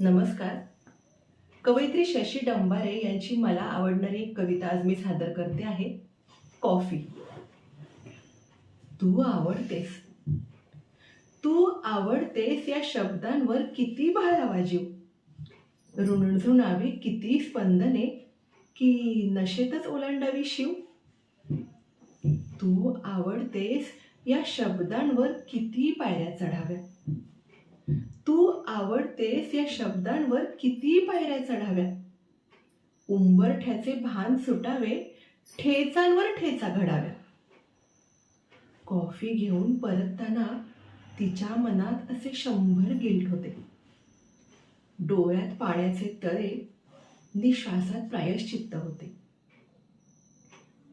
नमस्कार. कवयित्री शशी डंबारे यांची मला आवडणारी एक कविता आज मी सादर करते आहे कॉफी. तू आवडतेस. तू आवडतेस या शब्दांवर किती भाळावा जीव. रुणझुणावी किती स्पंदने की नशेतच ओलांडावी शिव. तू आवडतेस या शब्दांवर किती पायऱ्या चढाव्या तू आवडतेस या शब्दांवर किती पायऱ्या चढाव्या उंबरठ्याचे भान सुटावे ठेचांवर ठेचा घडाव्या कॉफी घेऊन परतताना तिच्या मनात असे शंभर गिल्ट होते. डोळ्यात पाण्याचे तळे निश्वासात प्रायश्चित्त होते.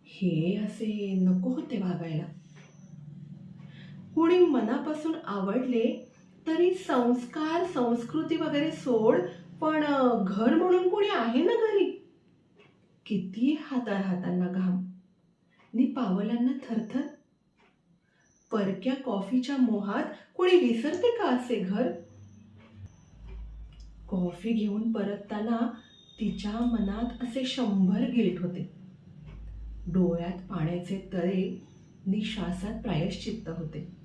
हे असे नको होते वागायला. कुणी मनापासून आवडले तरी संस्कार संस्कृती वगैरे सोड पण घर म्हणून कोणी आहे ना घरी? किती हाता हातांना घाम. नि पावलांना थरथर. परक्या कॉफीच्या मोहात कोणी विसरते का असे घर? कॉफी घेऊन परतताना तिच्या मनात असे शंभर गिल्ट होते. डोळ्यात पाण्याचे तळे निश्वासात प्रायश्चित्त होते.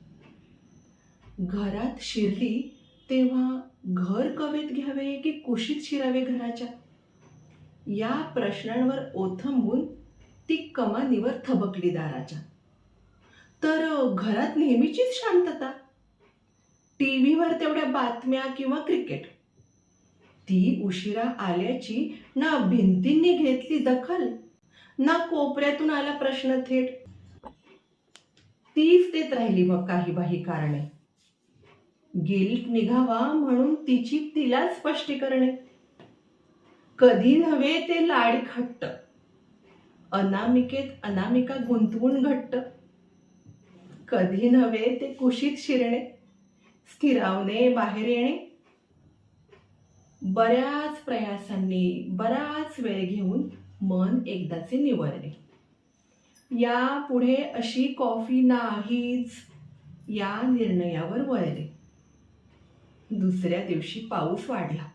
घरात शिरली तेव्हा घर कवेत घ्यावे की कुशीत शिरावे घराच्या? या प्रश्नांवर ओथंबून ती कमानीवर थबकली दाराच्या. तर घरात नेहमीचीच शांतता? टी व्हीवर तेवढ्या बातम्या किंवा क्रिकेट? ती उशिरा आल्याची ना भिंतींनी घेतली दखल ना कोपऱ्यातून आला प्रश्न थेट. तीच देत राहिली मग काही बाही कारणे. गिल्ट निघावा म्हणून तिची तिला स्पष्टीकरणे. कधी नव्हे ते लाड खट्ट अनामिकेत अनामिका गुंतवून घट्ट. कधी नव्हे ते कुशीत शिरणे. स्थिरावणे बाहेर येणे. बऱ्याच प्रयासांनी बराच वेळ घेऊन मन एकदाचे निवळणे. यापुढे अशी कॉफी नाहीच या निर्णयावर वळले दुसऱ्या दिवशी पाऊस वाढला.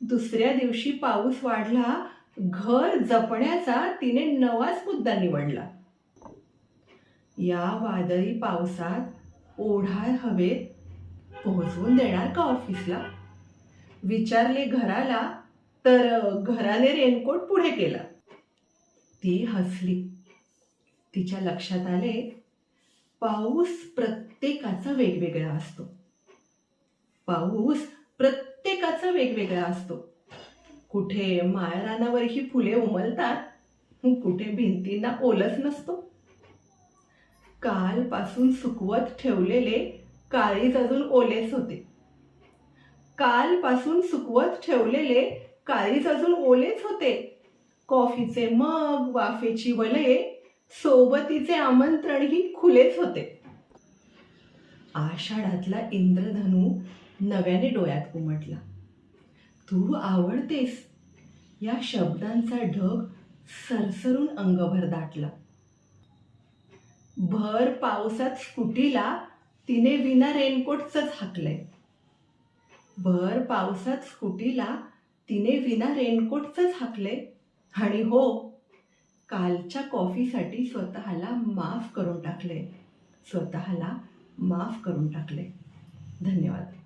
दुसऱ्या दिवशी पाऊस वाढला घर जपण्याचा तिने नवाच मुद्दा निवडला. या वादळी पावसात ओढार हवेत पोहोचवून देणार का ऑफिसला? विचारले घराला तर घराने रेनकोट पुढे केला. ती हसली. तिच्या लक्षात आले पाऊस प्रत्येकाचा वेगवेगळा असतो. पाऊस प्रत्येकाचा वेगवेगळा असतो. कुठे माळरानावरही फुले उमलतात कुठे भिंतींना ओलच नसतो. कालपासून सुकवत ठेवलेले काळीज अजून ओलेच होते. कालपासून सुकवत ठेवलेले काळीज अजून ओलेच होते. कॉफीचे मग वाफेची वलये सोबतीचे आमंत्रणही खुलेच होते. आषाढातला इंद्रधनू नव्याने डोळ्यात उमटला. तू आवडतेस. या शब्दांचा ढग सरसरून अंगभर दाटला. भर पावसात स्कूटीला तिने विना रेनकोटचंच हाकलंय. भर पावसात स्कूटीला तिने विना रेनकोटचंच हाकले आणि हो कालच्या कॉफीसाठी स्वतःला माफ करून टाकले स्वतःला माफ करून टाकले धन्यवाद.